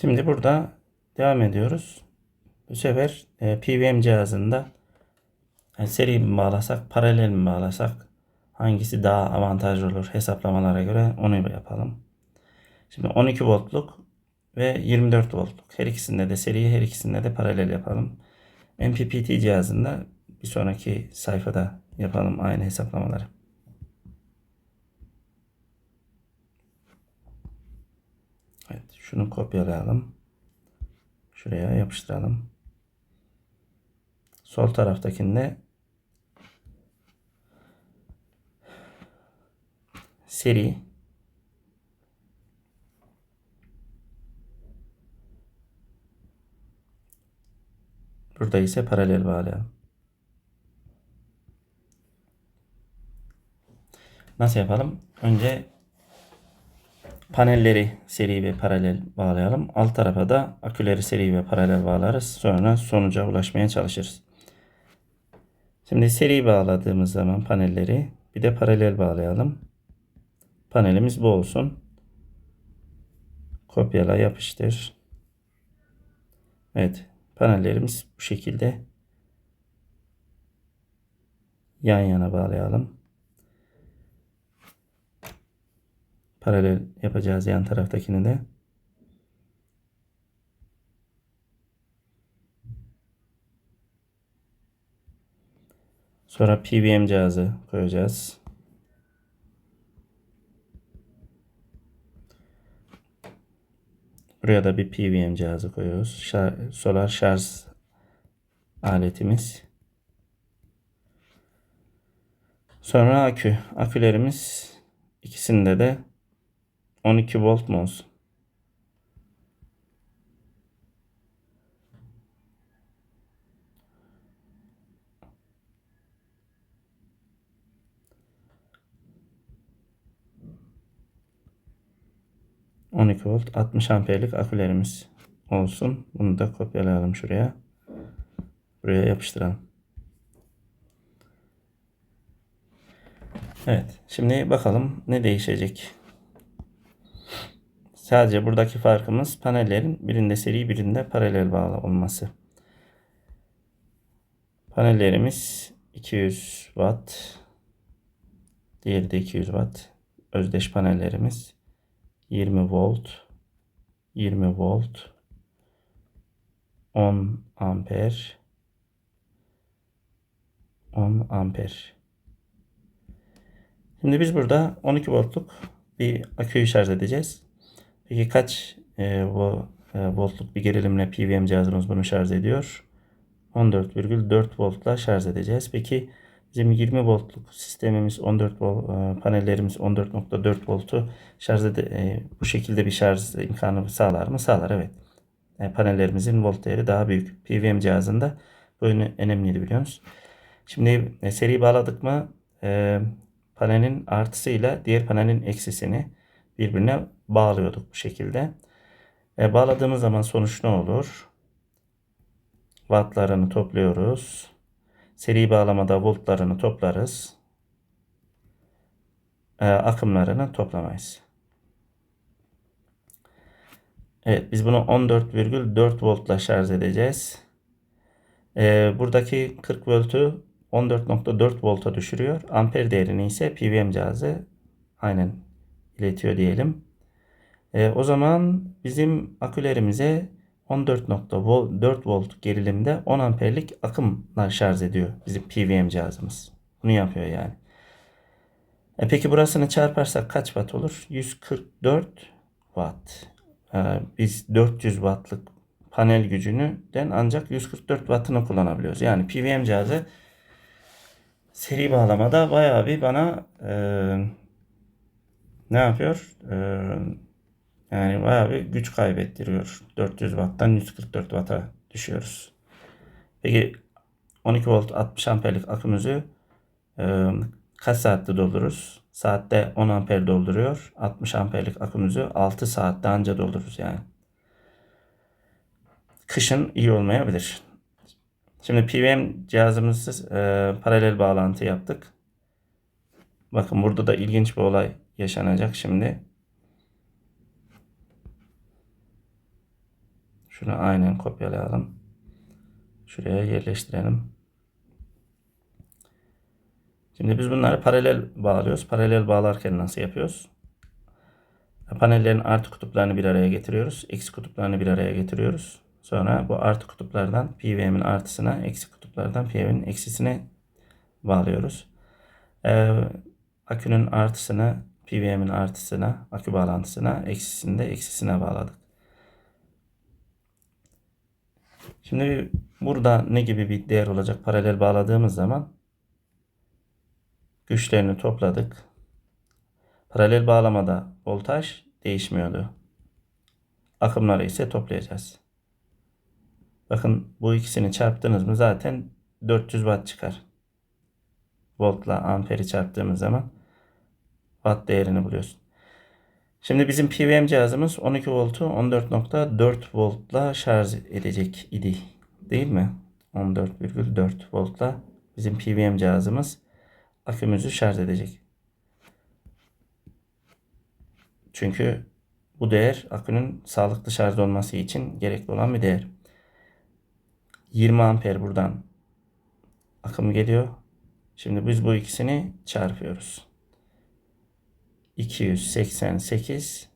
Şimdi burada devam ediyoruz. Bu sefer e, PWM cihazında yani seri mi bağlasak, paralel mi bağlasak hangisi daha avantajlı olur hesaplamalara göre onu yapalım. Şimdi 12 voltluk ve 24 voltluk. Her ikisinde de seri, her ikisinde de paralel yapalım. MPPT cihazında bir sonraki sayfada yapalım aynı hesaplamaları. Evet, şunu kopyalayalım. Şuraya yapıştıralım. Sol taraftakinde seri Burada ise paralel bağlayalım. Nasıl yapalım? Önce panelleri seri ve paralel bağlayalım. Alt tarafa da aküleri seri ve paralel bağlarız. Sonra sonuca ulaşmaya çalışırız. Şimdi seri bağladığımız zaman panelleri bir de paralel bağlayalım. Panelimiz bu olsun. Kopyala yapıştır. Evet. Panellerimiz bu şekilde yan yana bağlayalım. Paralel yapacağız yan taraftakini de. Sonra PWM cihazı koyacağız. Buraya da bir PWM cihazı koyuyoruz. Şar solar şarj aletimiz. Sonra akü. Akülerimiz ikisinde de 12 volt mu olsun? ...12 volt 60 amperlik akülerimiz olsun. Bunu da kopyalayalım şuraya. Buraya yapıştıralım. Evet. Şimdi bakalım ne değişecek. Sadece buradaki farkımız panellerin birinde seri birinde paralel bağlı olması. Panellerimiz 200 watt. Diğeri de 200 watt. Özdeş panellerimiz 20 volt. 20 volt. 10 amper. 10 amper. Şimdi biz burada 12 voltluk bir aküyü şarj edeceğiz. Peki kaç e, bu e, voltluk bir gerilimle PWM cihazımız bunu şarj ediyor? 14,4 voltla şarj edeceğiz. Peki bizim 20 voltluk sistemimiz 14 volt, e, panellerimiz 14.4 voltu şarj ede, e, bu şekilde bir şarj imkanı sağlar mı? Sağlar evet. E, panellerimizin volt değeri daha büyük. PWM cihazında bu önemliydi biliyorsunuz. Şimdi e, seri bağladık mı e, panelin artısıyla diğer panelin eksisini birbirine bağlıyorduk bu şekilde. E, bağladığımız zaman sonuç ne olur? Wattlarını topluyoruz. Seri bağlamada voltlarını toplarız. E, akımlarını toplamayız. Evet biz bunu 14,4 voltla şarj edeceğiz. E, buradaki 40 voltu 14.4 volta düşürüyor. Amper değerini ise PWM cihazı aynen iletiyor diyelim. E, o zaman bizim akülerimize 14.4 volt gerilimde 10 amperlik akımla şarj ediyor bizim PWM cihazımız. Bunu yapıyor yani. E peki burasını çarparsak kaç watt olur? 144 watt. E, biz 400 wattlık panel gücünün ancak 144 wattını kullanabiliyoruz. Yani PWM cihazı seri bağlamada bayağı bir bana e, ne yapıyor? E, yani bayağı bir güç kaybettiriyor. 400 watt'tan 144 watt'a düşüyoruz. Peki 12 volt 60 amperlik akümüzü e, kaç saatte doldururuz? Saatte 10 amper dolduruyor. 60 amperlik akümüzü 6 saatte anca doldururuz yani. Kışın iyi olmayabilir. Şimdi PWM cihazımızı e, paralel bağlantı yaptık. Bakın burada da ilginç bir olay yaşanacak şimdi. Şunu aynen kopyalayalım. Şuraya yerleştirelim. Şimdi biz bunları paralel bağlıyoruz. Paralel bağlarken nasıl yapıyoruz? Panellerin artı kutuplarını bir araya getiriyoruz. Eksi kutuplarını bir araya getiriyoruz. Sonra bu artı kutuplardan PWM'in artısına, eksi kutuplardan PWM'in eksisine bağlıyoruz. Ee, akünün artısını PWM'in artısına, akü bağlantısına, eksisini de eksisine bağladık. Şimdi burada ne gibi bir değer olacak paralel bağladığımız zaman güçlerini topladık. Paralel bağlamada voltaj değişmiyordu. Akımları ise toplayacağız. Bakın bu ikisini çarptınız mı zaten 400 watt çıkar. Voltla amperi çarptığımız zaman watt değerini buluyorsun. Şimdi bizim PWM cihazımız 12 voltu 14.4 voltla şarj edecek idi. Değil mi? 14,4 voltla bizim PWM cihazımız akümüzü şarj edecek. Çünkü bu değer akünün sağlıklı şarj olması için gerekli olan bir değer. 20 amper buradan akım geliyor. Şimdi biz bu ikisini çarpıyoruz. 288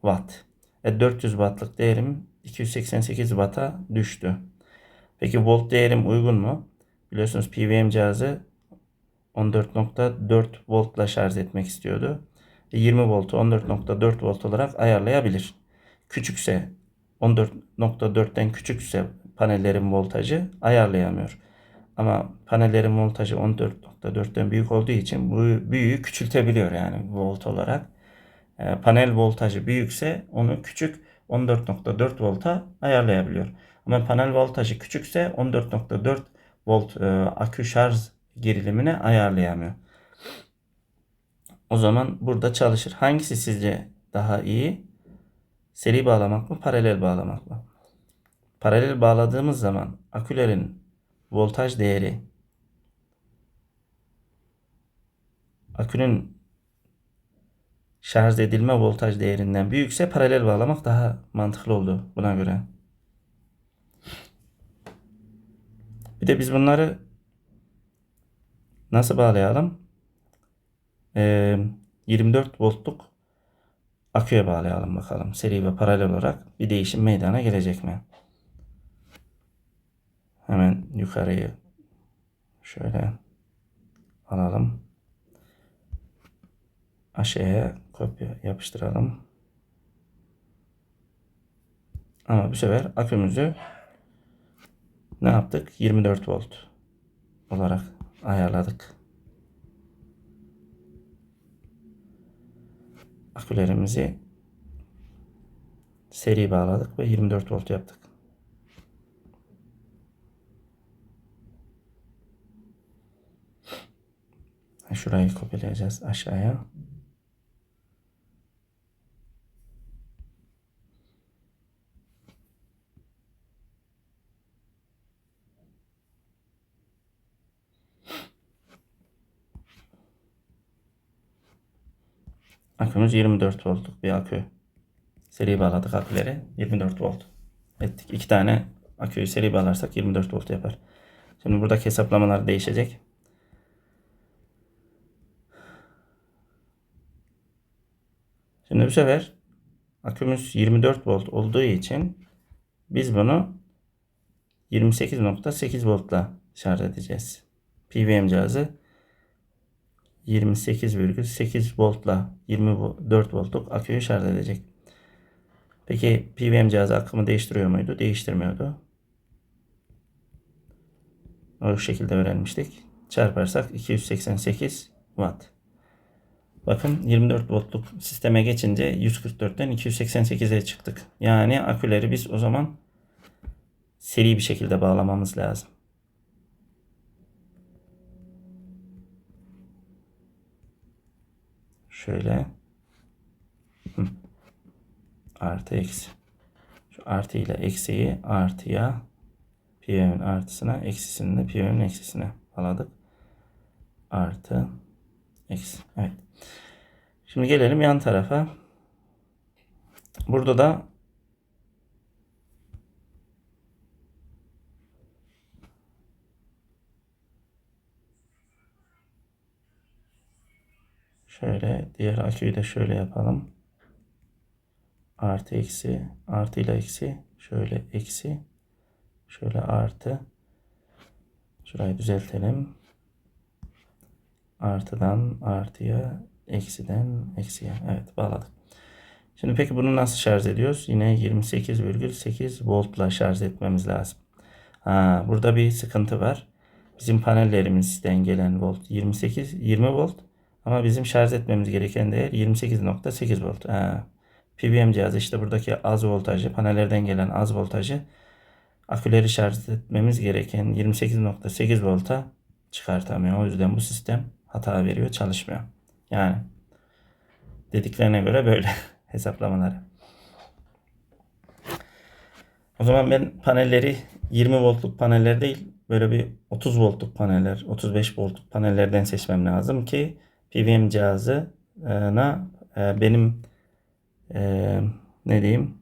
watt. E 400 wattlık değerim 288 watt'a düştü. Peki volt değerim uygun mu? Biliyorsunuz PWM cihazı 14.4 voltla şarj etmek istiyordu. 20 voltu 14.4 volt olarak ayarlayabilir. Küçükse 14.4'ten küçükse panellerin voltajı ayarlayamıyor. Ama panellerin voltajı 14.4'ten büyük olduğu için bu büyüğü küçültebiliyor yani volt olarak. E, panel voltajı büyükse onu küçük 14.4 volta ayarlayabiliyor. Ama panel voltajı küçükse 14.4 volt e, akü şarj gerilimine ayarlayamıyor. O zaman burada çalışır. Hangisi sizce daha iyi? Seri bağlamak mı, paralel bağlamak mı? Paralel bağladığımız zaman akülerin voltaj değeri akünün şarj edilme voltaj değerinden büyükse paralel bağlamak daha mantıklı oldu buna göre. Bir de biz bunları nasıl bağlayalım? Ee, 24 voltluk aküye bağlayalım bakalım. Seri ve paralel olarak bir değişim meydana gelecek mi? Hemen yukarıyı şöyle alalım. Aşağıya kopya yapıştıralım. Ama bu sefer akümüzü ne yaptık? 24 volt olarak ayarladık. Akülerimizi seri bağladık ve 24 volt yaptık. Şurayı kopyalayacağız aşağıya. Akümüz 24 voltluk bir akü. Seri bağladık aküleri. 24 volt ettik. İki tane aküyü seri bağlarsak 24 volt yapar. Şimdi buradaki hesaplamalar değişecek. Şimdi bu sefer akümüz 24 volt olduğu için biz bunu 28.8 voltla şarj edeceğiz. PWM cihazı 28,8 voltla 24 voltluk aküyü şarj edecek. Peki PWM cihazı akımı değiştiriyor muydu? Değiştirmiyordu. O şekilde öğrenmiştik. Çarparsak 288 watt. Bakın 24 voltluk sisteme geçince 144'ten 288'e çıktık. Yani aküleri biz o zaman seri bir şekilde bağlamamız lazım. Şöyle. Artı eksi. Şu artı ile eksiyi artıya PW'nin artısına eksisini de PW'nin eksisine bağladık. Artı eksi. Evet. Şimdi gelelim yan tarafa. Burada da Şöyle diğer aküyü de şöyle yapalım. Artı eksi artıyla eksi şöyle eksi şöyle artı şurayı düzeltelim. Artıdan artıya eksiden eksiye. Evet bağladık. Şimdi peki bunu nasıl şarj ediyoruz? Yine 28,8 voltla şarj etmemiz lazım. Ha, burada bir sıkıntı var. Bizim panellerimizden gelen volt 28 20 volt ama bizim şarj etmemiz gereken değer 28.8 volt. Ha, PWM cihazı işte buradaki az voltajı, panellerden gelen az voltajı aküleri şarj etmemiz gereken 28.8 volta çıkartamıyor. O yüzden bu sistem hata veriyor, çalışmıyor. Yani dediklerine göre böyle hesaplamaları. O zaman ben panelleri 20 voltluk paneller değil böyle bir 30 voltluk paneller, 35 voltluk panellerden seçmem lazım ki PWM cihazına e, benim e, ne diyeyim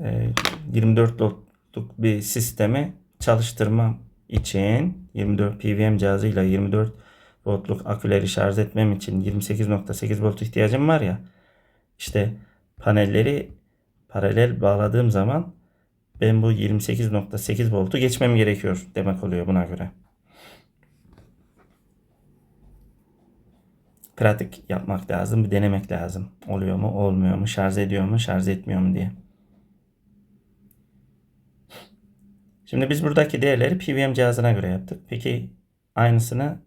e, 24 voltluk bir sistemi çalıştırmam için 24 PWM cihazıyla 24 voltluk aküleri şarj etmem için 28.8 volt ihtiyacım var ya işte panelleri paralel bağladığım zaman ben bu 28.8 voltu geçmem gerekiyor demek oluyor buna göre. Pratik yapmak lazım, bir denemek lazım. Oluyor mu, olmuyor mu, şarj ediyor mu, şarj etmiyor mu diye. Şimdi biz buradaki değerleri PWM cihazına göre yaptık. Peki aynısını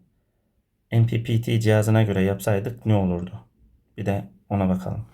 MPPT cihazına göre yapsaydık ne olurdu? Bir de ona bakalım.